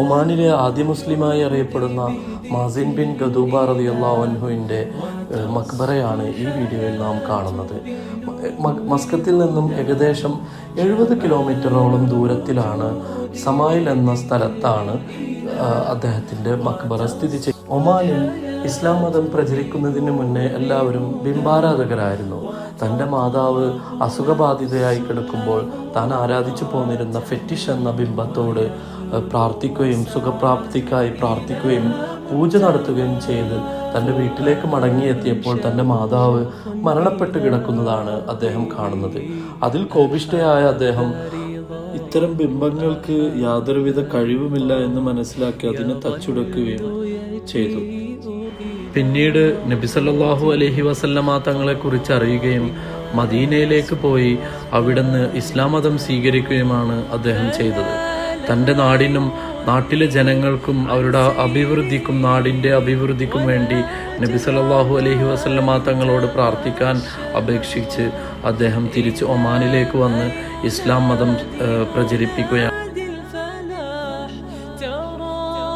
ഒമാനിലെ ആദ്യ മുസ്ലിമായി അറിയപ്പെടുന്ന മാസിൻ ബിൻ ഗദൂബ റളിയല്ലാഹുവിന്റെ മക്ബറയാണ് ഈ വീഡിയോയിൽ നാം കാണുന്നത്. മസ്കത്തിൽ നിന്നും ഏകദേശം എഴുപത് കിലോമീറ്ററോളം ദൂരത്തിലാണ് സമായിൽ എന്ന സ്ഥലത്താണ് അദ്ദേഹത്തിന്റെ മക്ബറ സ്ഥിതി ചെയ്യുന്നത്. ഒമാനിൽ ഇസ്ലാം മതം പ്രചരിക്കുന്നതിന് മുന്നേ എല്ലാവരും ബിംബാരാധകരായിരുന്നു. തന്റെ മാതാവ് അസുഖബാധിതയായി കിടക്കുമ്പോൾ താൻ ആരാധിച്ചു പോന്നിരുന്ന ഫെറ്റിഷ് എന്ന ബിംബത്തോട് പ്രാർത്ഥിക്കുകയും സുഖപ്രാപ്തിക്കായി പ്രാർത്ഥിക്കുകയും പൂജ നടത്തുകയും ചെയ്ത് തന്റെ വീട്ടിലേക്ക് മടങ്ങിയെത്തിയപ്പോൾ തന്റെ മാതാവ് മരണപ്പെട്ട് കിടക്കുന്നതാണ് അദ്ദേഹം കാണുന്നത്. അതിൽ കോപിഷ്ഠയായ അദ്ദേഹം ഇത്തരം ബിംബങ്ങൾക്ക് യാതൊരുവിധ കഴിവുമില്ല എന്ന് മനസ്സിലാക്കി അതിനെ തച്ചുടക്കുകയും ചെയ്തു. പിന്നീട് നബിസല്ലാഹു അലഹി വസല്ലമ തങ്ങളെ കുറിച്ച് അറിയുകയും മദീനയിലേക്ക് പോയി അവിടുന്ന് ഇസ്ലാം മതം സ്വീകരിക്കുകയുമാണ് അദ്ദേഹം ചെയ്തത്. തന്റെ നാടിനും നാട്ടിലെ ജനങ്ങൾക്കും അവരുടെ അഭിവൃദ്ധിക്കും നാടിന്റെ അഭിവൃദ്ധിക്കും വേണ്ടി നബി സല്ലല്ലാഹു അലൈഹി വസല്ലമ തങ്ങളോട് പ്രാർത്ഥിക്കാൻ അപേക്ഷിച്ച് അദ്ദേഹം തിരിച്ച് ഒമാനിലേക്ക് വന്ന് ഇസ്ലാം മതം പ്രചരിപ്പിക്കുകയാണ്.